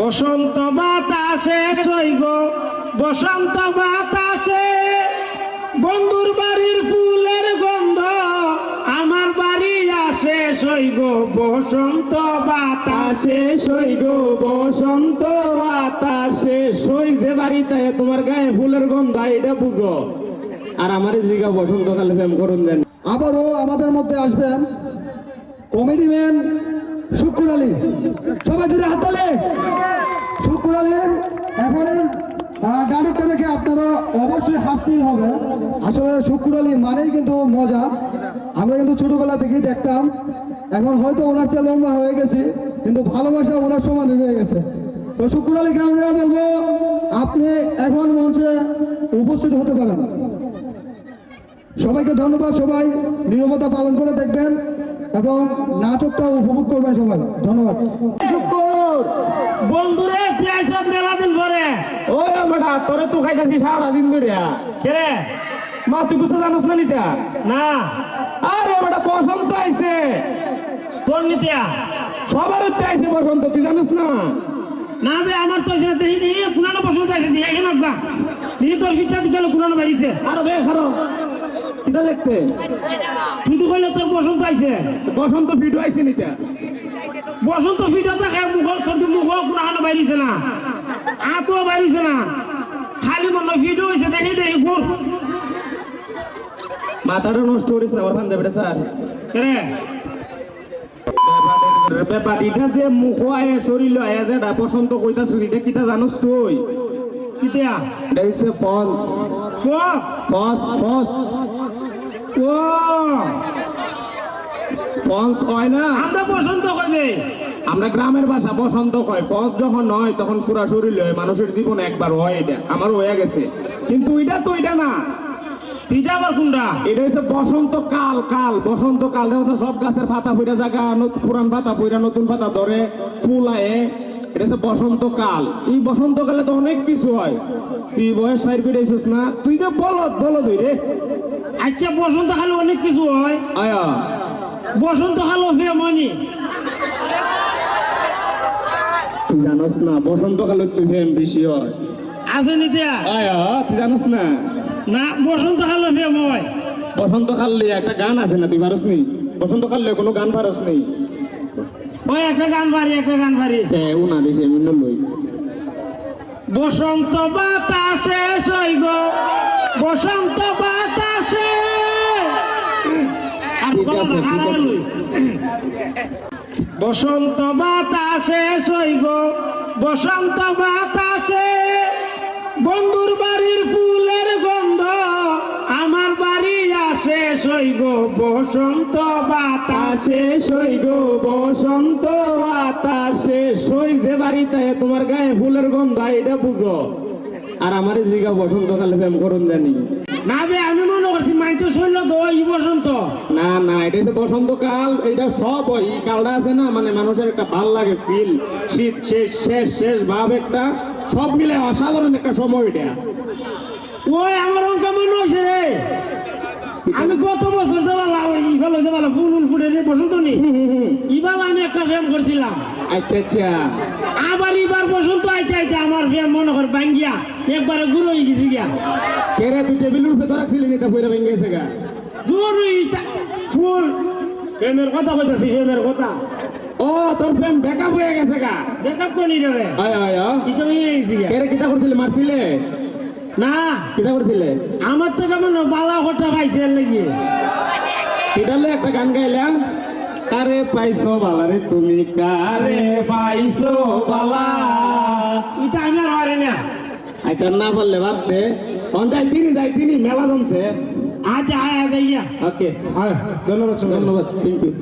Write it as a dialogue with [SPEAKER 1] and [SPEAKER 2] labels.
[SPEAKER 1] বসন্ত বাতাসে সইগ বসন্ত বাতাসে বন্ধুর বাড়ির ফুলের গন্ধ, আমার বাড়ি আসে সইগ বসন্ত বাতাসে সইগ বসন্ত বাতাসে সই যে বাড়িতে তোমার গায়ে ফুলের গন্ধ, এটা বুঝো। আর আমার জিগা বসন্তকালে প্রেম করুন দেন।
[SPEAKER 2] আবারও আমাদের মধ্যে আসবেন কমেডি ম্যান শুক্কুর আলী, সবাই জুড়ে হাত তালে। শুক্কুর আলী এখন গাড়িটা দেখে আপনারা অবশ্যই হাসতেই হবে। আসলে শুক্কুর আলী মানেই কিন্তু মজা। আমরা কিন্তু ছোটবেলা থেকেই দেখতাম। এখন হয়তো ওনার চেয়ে লম্বা হয়ে গেছে, কিন্তু ভালোবাসা ওনার সমান হয়ে গেছে। তো শুক্কুর আলীকে আমরা বলব, আপনি এখন মঞ্চে উপস্থিত হতে পারেন। সবাইকে ধন্যবাদ, সবাই নিরবতা পালন করে দেখবেন। এবং নাটকটা উপভোগ করবেন সবাই। ধন্যবাদ।
[SPEAKER 1] বন্ধুরে মেলা দিন পরে। বেটা তোরে তো খাইতাছি সারা দিন ধরে কে মা তুই বুঝতে জানোস না নিতা? না। আরে বেটা বসন্ত আইছে। তোর নিতিয়া? সবার উঠতে আইছে বসন্ত তুই জানোস না? না বে আমার তো এখানে দেখি নি পুরানো বসন্ত আইছে দিয়ে এখানে দিয়ে তোর বাড়িছে। আরে বে খারো কিটা দেখতে। কইলে বসন্ত আইছে। বসন্ত ফিট আইছে নিতা বসন্ত ফিটা থাকে মুখ পুরানো বাইরিছে না? আতো বাইরিছে না? খালি মনে ফিট হয়েছে দেখি দেখি ঘুর
[SPEAKER 3] মাথাটা নষ্ট করিস না আমার পাঞ্জাবিটা স্যার
[SPEAKER 1] কেরে
[SPEAKER 3] ব্যাপারটা যে মুখ আয়ে শরীর আয়া বসন্ত কইতাছ এটা কিটা জানোস তুই?
[SPEAKER 1] কিতিয়া
[SPEAKER 3] এটা হচ্ছে পন্স পন্স পন্স
[SPEAKER 1] ও!
[SPEAKER 3] পন্স না?
[SPEAKER 1] আমরা বসন্ত করবে
[SPEAKER 3] আমরা গ্রামের ভাষা বসন্ত কয়। পন্স যখন হয় তখন পুরা শরীর হয় মানুষের জীবন একবার হয় এটা। আমার হয়ে গেছে। কিন্তু এটা তো এটা না।
[SPEAKER 1] ফিটা আবার কোনটা?
[SPEAKER 3] এটা হচ্ছে বসন্ত কাল কাল। বসন্ত কাল তো সব গাছের পাতা পইরা জায়গা পুরান পাতা পইরা নতুন পাতা ধরে ফুল আয়ে এটা হচ্ছে বসন্ত কাল। এই বসন্ত কালে তো অনেক কিছু হয়। তুই বয়স ফাইর পিটাইছিস না? তুই যে বলদ বলদ রে।
[SPEAKER 1] আচ্ছা বসন্ত কালে অনেক কিছু হয়।
[SPEAKER 3] আয়া।
[SPEAKER 1] বসন্ত কালে ফে মনি।
[SPEAKER 3] তুই জানোস না বসন্ত কালে তুই ফেম বেশি হয়।
[SPEAKER 1] আছে নিতিয়া
[SPEAKER 3] আয়া তুই জানোস না?
[SPEAKER 1] না বসন্ত কালে ফে মই
[SPEAKER 3] বসন্ত কাল লিয়ে একটা গান আছে না তুই পারস নি? বসন্ত কাল কোনো গান পারস নি?
[SPEAKER 1] ওই একটা গান পারি একটা গান পারি।
[SPEAKER 3] হ্যাঁ উনা দেখি আমি লই।
[SPEAKER 1] বসন্ত বাতাসে সইগ। বসন্ত বাতাসে। বসন্ত বাতাসে সইগ বসন্ত বাতাসে। বন্ধুর বাড়ির ফুলের গন্ধ আমার বাড়ি আসে সইগ বসন্ত বাতাসে সইগ বসন্ত বাতাসে সই যে বাড়িতে তোমার গায়ে ফুলের গন্ধ এটা বুঝো।
[SPEAKER 3] আর আমার জিগা বসন্তকালে ব্যায়াম করুন জানি।
[SPEAKER 1] না বে আমি মনে করছি মাইতো শৈল তো এই বসন্ত।
[SPEAKER 3] না না এটা হচ্ছে বসন্তকাল এটা সব ওই কালটা আছে না মানে মানুষের একটা ভালো লাগে ফিল শীত শেষ শেষ শেষ ভাব একটা সব মিলে অসাধারণ একটা সময় এটা।
[SPEAKER 1] ওই আমার অঙ্ক মনে হয়েছে রে। আমি গত বছর যাবালা ইফালো যাবালা ফুল ফুল ফুটে বসন্ত নি ইবার আমি একটা ব্যায়াম করছিলাম।
[SPEAKER 3] আচ্ছা আচ্ছা।
[SPEAKER 1] আবার এবার বসন্ত আইতে আইতে আমার মনে কর ভাঙ্গিয়া একবারে গুঁড়ো হয়ে গেছি গিয়া।
[SPEAKER 3] কেরে তুই টেবিলের উপরে ধরা ছিলি নিতে পয়রা ভেঙে গেছে গা?
[SPEAKER 1] দূর ফুল। প্রেমের কথা কইতাছি প্রেমের কথা।
[SPEAKER 3] ও তোর প্রেম ব্যাকআপ হয়ে গেছে গা।
[SPEAKER 1] দেখাব কোনি রে
[SPEAKER 3] আয় আয়।
[SPEAKER 1] এটা হয়ে গেছি গিয়া।
[SPEAKER 3] কেরে কিটা করছিলে মারছিলে?
[SPEAKER 1] না।
[SPEAKER 3] কিটা করছিলে?
[SPEAKER 1] আমার তো কেমন বালা ঘটা পাইছে এর লাগি।
[SPEAKER 3] এটা লয়ে একটা গান গাইলাম কারে পাইছো বালা রে? তুমি কারে পাইছো বালা?
[SPEAKER 1] এটা আমি আর হারে না।
[SPEAKER 3] আচ্ছা না বললে বাদ পঞ্চায়েত তিনি যাই তিনি মেলা জমছে।
[SPEAKER 1] আজ আয় আজ ইয়া
[SPEAKER 3] ওকে।
[SPEAKER 1] ধন্যবাদ
[SPEAKER 3] ধন্যবাদ থ্যাংক ইউ